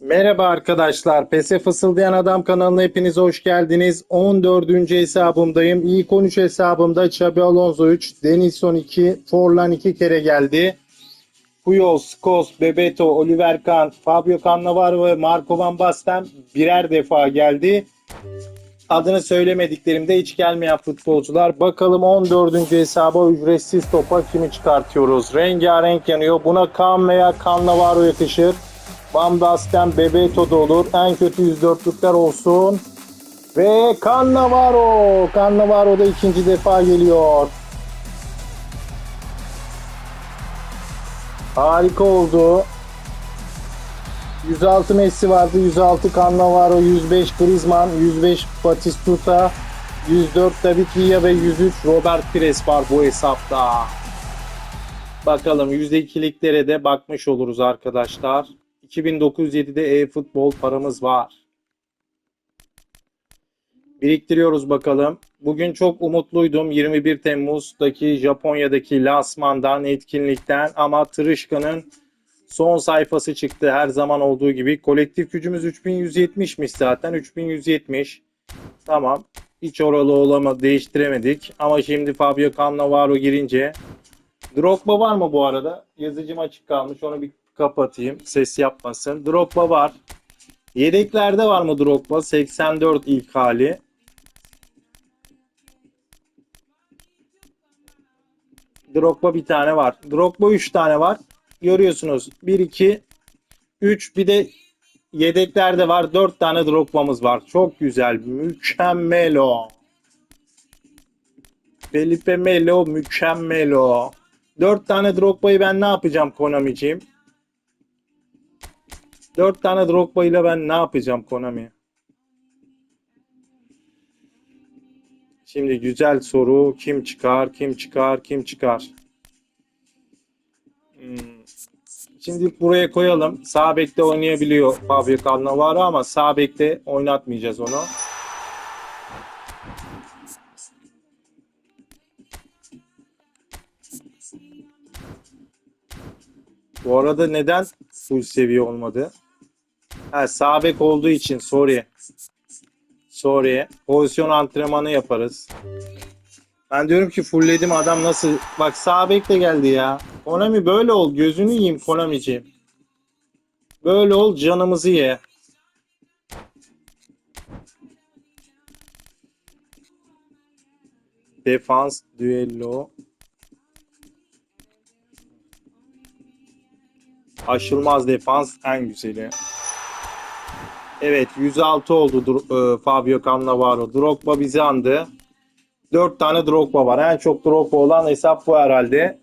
Merhaba arkadaşlar. PES'e Fısıldayan Adam kanalına hepiniz hoş geldiniz. 14. hesabımdayım. İlk 13 hesabımda Xabi Alonso 3, Denilson 2, Forlan 2 kere geldi. Puyol, Skos, Bebeto, Oliver Kahn, Fabio Cannavaro ve Marco Van Basten birer defa geldi. Adını söylemediklerimde hiç gelmeyen futbolcular. Bakalım 14. hesaba ücretsiz topa kimi çıkartıyoruz. Rengarenk yanıyor. Buna Kahn veya Cannavaro yakışır. Van Basten, Bebeto da olur. En kötü 104'lükler olsun. Ve Cannavaro. Cannavaro da ikinci defa geliyor. Harika oldu. 106 Messi vardı, 106 Cannavaro, 105 Griezmann, 105 Batistuta, 104 David Villa ve 103 Robert Pires var bu hesapta. Bakalım %2'liklere de bakmış oluruz arkadaşlar. 2907'de e-futbol paramız var. Biriktiriyoruz bakalım. Bugün çok umutluydum 21 Temmuz'daki Japonya'daki lansmandan, etkinlikten ama Tırışka'nın son sayfası çıktı her zaman olduğu gibi. Kolektif gücümüz 3170'miş zaten. 3170. Tamam. Hiç oralı olama değiştiremedik. Ama şimdi Fabio Cannavaro girince Drogba var mı bu arada? Yazıcım açık kalmış. Onu bir kapatayım. Ses yapmasın. Drogba var. Yedeklerde var mı Drogba? 84 ilk hali. Drogba bir tane var. Drogba 3 tane var. Görüyorsunuz. 1 2 3 bir de yedeklerde var. 4 tane Drogba'mız var. Çok güzel. Mükemmel o. Felipe Melo mükemmel o. 4 tane Drogba'yı ben ne yapacağım Konami'ciğim? 4 tane Drogba ile ben ne yapacağım Konami? Şimdi güzel soru. Kim çıkar? Kim çıkar? Kim çıkar? Hmm. Şimdi buraya koyalım. Sağ bekte oynayabiliyor Fabio Cannavaro ama sağ bekte oynatmayacağız onu. Bu arada neden full seviye olmadı? Ha, sağ bek olduğu için sorry. Sorry. Pozisyon antrenmanı yaparız. Ben diyorum ki fullledim adam nasıl... Bak sağ bek de geldi ya. Konami böyle ol. Gözünü yiyeyim Konami'ciğim. Böyle ol canımızı ye. Defans, düello. Aşılmaz defans en güzeli. Evet 106 oldu e, Fabio Cannavaro. Drogba bizi andı. 4 tane Drogba var. En çok Drogba olan hesap bu herhalde.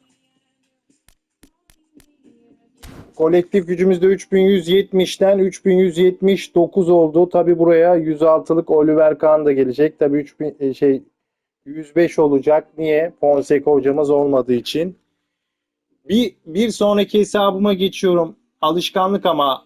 Kolektif gücümüzde 3170'ten 3179 oldu. Tabi buraya 106'lık Oliver Kahn da gelecek. Tabi 3000 e, şey 105 olacak. Niye? Fonseca hocamız olmadığı için. Bir, bir sonraki hesabıma geçiyorum. Alışkanlık ama